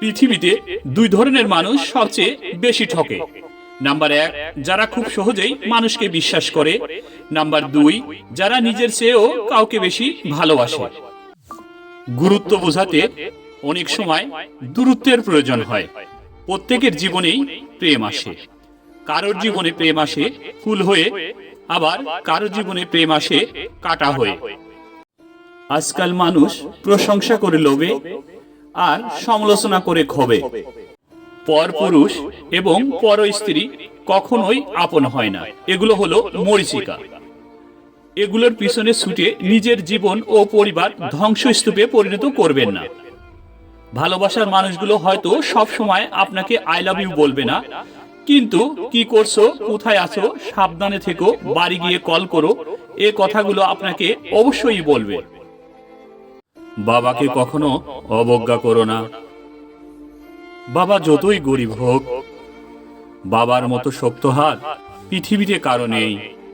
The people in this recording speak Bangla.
পৃথিবীতে দুই ধরনের মানুষ সবচেয়ে বেশি ঠকে। নাম্বার এক, যারা খুব সহজেই মানুষকে বিশ্বাস করে। নাম্বার দুই, যারা নিজের চেয়েও কাউকে বেশি ভালোবাসে। গুরুত্ব বোঝাতে অনেক সময় দূরত্বের প্রয়োজন হয়। প্রত্যেকের জীবনেই প্রেম আসে। কারোর জীবনে প্রেম আসে, ফুল হয়ে, আবার কারোর জীবনে প্রেম আসে, কাটা হয়ে। আজকাল মানুষ প্রশংসা করে লোভে আর সমালোচনা করে ক্ষোভে। পর পুরুষ এবং পর স্ত্রী কখনোই আপন হয় না। এগুলো হলো মরিচিকা। এগুলোর পিছনে ছুটে নিজের জীবন ও পরিবার ধ্বংসস্তূপে পরিণত করবেন না। ভালোবাসার মানুষগুলো হয়তো সব সময় আপনাকে আই লাভ ইউ বলবে না। কিন্তু কি করছ? কোথায় আছো? সাবধানে থেকো বাড়ি গিয়ে কল করো। এ কথাগুলো আপনাকে অবশ্যই বলবে। বাবাকে কখনো অবজ্ঞা করো না। বাবা যতই গরিব হোক, বাবার মতো শক্ত হাত পৃথিবীতে কারও নেই।